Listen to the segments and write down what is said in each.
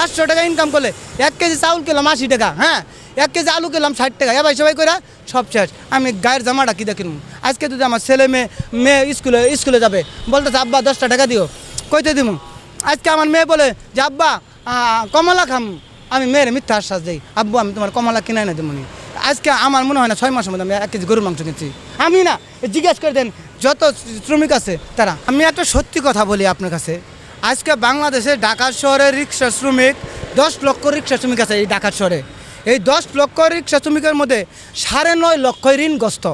পাঁচশো টাকা ইনকাম করলে এক কেজি চাউল কিনলাম আশি টাকা হ্যাঁ? এক কেজি আলু কিনলাম ষাট টাকা। এবার সবাই করে সব শেষ। আমি গায়ের জামাটা কী দেখিলাম আজকে যদি আমার ছেলে মেয়ে মেয়ে স্কুলে স্কুলে যাবে, বলতেছে, আব্বা দশটা টাকা দিও। কইতে দিব আজকে আমার মেয়ে বলে যে, আব্বা কমলা খাম। আমি মেয়ের মিথ্যা আশ্বাস দিই। আব্বু, আমি তোমার কমলা কিনে এনে দেবনি আজকে আমার মনে হয় না ছয় মাসের মধ্যে আমি এক কেজি গরুর মাংস কিনছি। আমি না, জিজ্ঞেস করে দেন, যত শ্রমিক আছে, তারা। আমি একটা সত্যি কথা বলি আপনার কাছে। আজকে বাংলাদেশে ঢাকা শহরে রিক্সা শ্রমিক দশ লক্ষ রিক্সা শ্রমিক আছে এই ঢাকা শহরে। এই দশ লক্ষ রিক্সা শ্রমিকের মধ্যে সাড়ে নয় লক্ষ ঋণগ্রস্ত।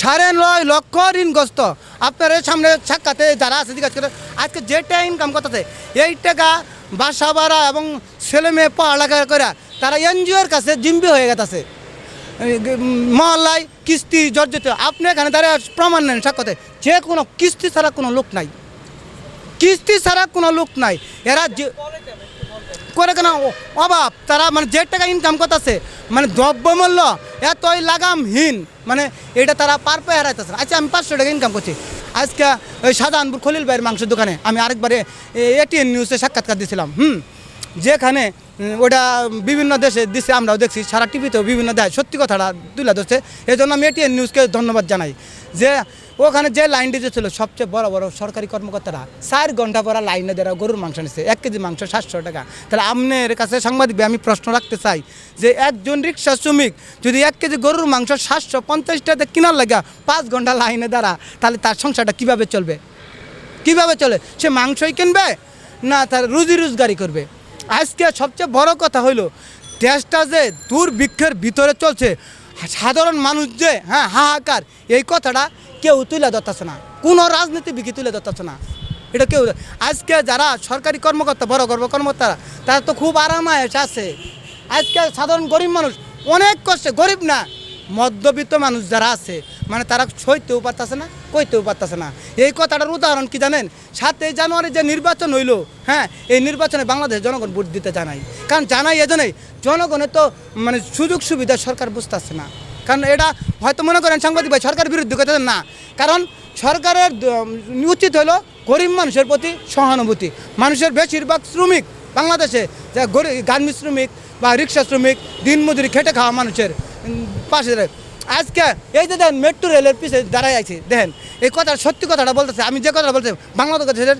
সাড়ে নয় লক্ষ ঋণগ্রস্ত। আপনার সামনে সাক্ষাতে যারা আছে, জিজ্ঞাসা করে, আজকে যেটা ইনকাম করতেছে, এই টাকা বাসা ভাড়া এবং ছেলে মেয়ে পড়ালেখা করে তারা এনজিওর কাছে জিম্বি হয়ে গেছে মহল্লায় কিস্তি জর্জরিত। আপনি এখানে তারা প্রমাণ নেন সাক্ষাতে। যে কোনো কিস্তি ছাড়া কোনো লোক নাই। কিস্তি ছাড়া কোনো লোক নাই। এরা যে করে কেন? অভাব। তারা মানে যে টাকা ইনকাম করতেছে মানে দ্রব্যমূল্য এতই লাগামহীন মানে এটা তারা পার পেয়ে হারাইতেছে। আচ্ছা আমি পাঁচশো টাকা ইনকাম করছি। আজকে ওই সাধারণপুর খলিল ভাইয়ের মাংসের দোকানে আমি আরেকবারে এটিএন নিউজে সাক্ষাৎকার দিয়েছিলাম। হুম? যেখানে ওটা বিভিন্ন দেশে দিছে, আমরাও দেখছি। সারা টিভিতেও বিভিন্ন দেয় সত্যি কথাটা তুলে ধরছে। এই জন্য আমি এটিএন নিউজকে ধন্যবাদ জানাই। যে ওখানে যে লাইন দিতেছিল সবচেয়ে বড় বড় সরকারি কর্মকর্তারা, চার ঘণ্টা পর লাইনে দেওয়া গরুর মাংস নিচ্ছে এক কেজি মাংস সাতশো টাকা। তাহলে আপনার কাছে সাংবাদিক আমি প্রশ্ন রাখতে চাই যে একজন রিক্সা শ্রমিক যদি এক কেজি গরুর মাংস সাতশো পঞ্চাশ টাকা কেনার লাগা পাঁচ ঘণ্টা লাইনে দাঁড়া তাহলে তার সংসারটা কীভাবে চলবে? কীভাবে চলে? সে মাংসই কিনবে না তার রুজি রোজগারি করবে? আজকে সবচেয়ে বড় কথা হইল, দেশটা যে দুর্ভিক্ষের ভিতরে চলছে, সাধারণ মানুষ যে হ্যাঁ হাহাকার, এই কথাটা কেউ তুলে ধরতেছে না। কোনো রাজনীতিবিদই তুলে ধরতেছে না। এটা কেউ আজকে যারা সরকারি কর্মকর্তা, বড় গর্ব কর্মকর্তারা, তারা তো খুব আরামায়েশ আছে। আজকে সাধারণ গরিব মানুষ অনেক কষ্টে, গরিব না, মধ্যবিত্ত মানুষ যারা আছে মানে তারা সইতেও পারতেছে না, কইতেও পারতেছে না। এই কথাটার উদাহরণ কি জানেন? সাতই জানুয়ারি যে নির্বাচন হইল হ্যাঁ এই নির্বাচনে বাংলাদেশ জনগণ ভোট দিতে জানাই কারণ জানাই এজন্যই জনগণের তো মানে সুযোগ সুবিধা সরকার বুঝতেছে না। কারণ এটা হয়তো মনে করেন সাংবাদিক ভাই সরকার বিরুদ্ধে কথা না। কারণ সরকারের উচিত হলো গরিব মানুষের প্রতি সহানুভূতি। মানুষের বেশিরভাগ শ্রমিক বাংলাদেশে, যা গরিব গার্মেন্টস শ্রমিক বা রিক্সা শ্রমিক দিনমজুরি খেটে খাওয়া মানুষের পাশে দাঁড়ায়। আজকে এই যে দেখেন মেট্রো রেলের পিছিয়ে দাঁড়াই আছে, দেখেন, এই কথা সত্যি কথাটা বলতেছে, আমি যে কথাটা বলতে বাংলাদেশের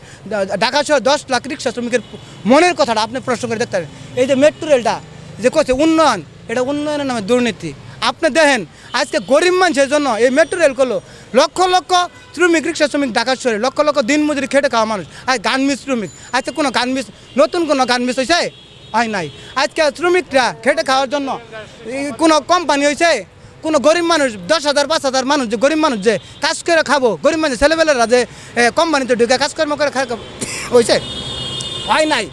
ঢাকা শহর দশ লাখ রিক্সা শ্রমিকের মনের কথাটা আপনি প্রশ্ন করে দেখতে পারেন। এই যে মেট্রো রেলটা যে করছে উন্নয়ন, এটা উন্নয়নের নামে দুর্নীতি। আপনি দেখেন, আজকে গরিব মানুষের জন্য এই মেট্রো রেল করল। লক্ষ লক্ষ শ্রমিক, রিক্সা শ্রমিক, ঢাকা শহরে লক্ষ লক্ষ দিন মজুরি খেটে খাওয়া মানুষ। আর গানমিস শ্রমিক, আজকে কোনো গান গানমিস নতুন কোনো গান গানমিস হয়েছে হয় নাই। আজকে শ্রমিকরা খেটে খাওয়ার জন্য কোনো কোম্পানি হয়েছে কোনো গরিব মানুষ, দশ হাজার, পাঁচ হাজার মানুষ, যে গরিব মানুষ যে কাজ করে খাব, গরিব মানুষ ছেলেবেলেরা যে কোম্পানিতে ঢুকে কাজকর্ম করে খাওয়া হয়েছে হয় নাই।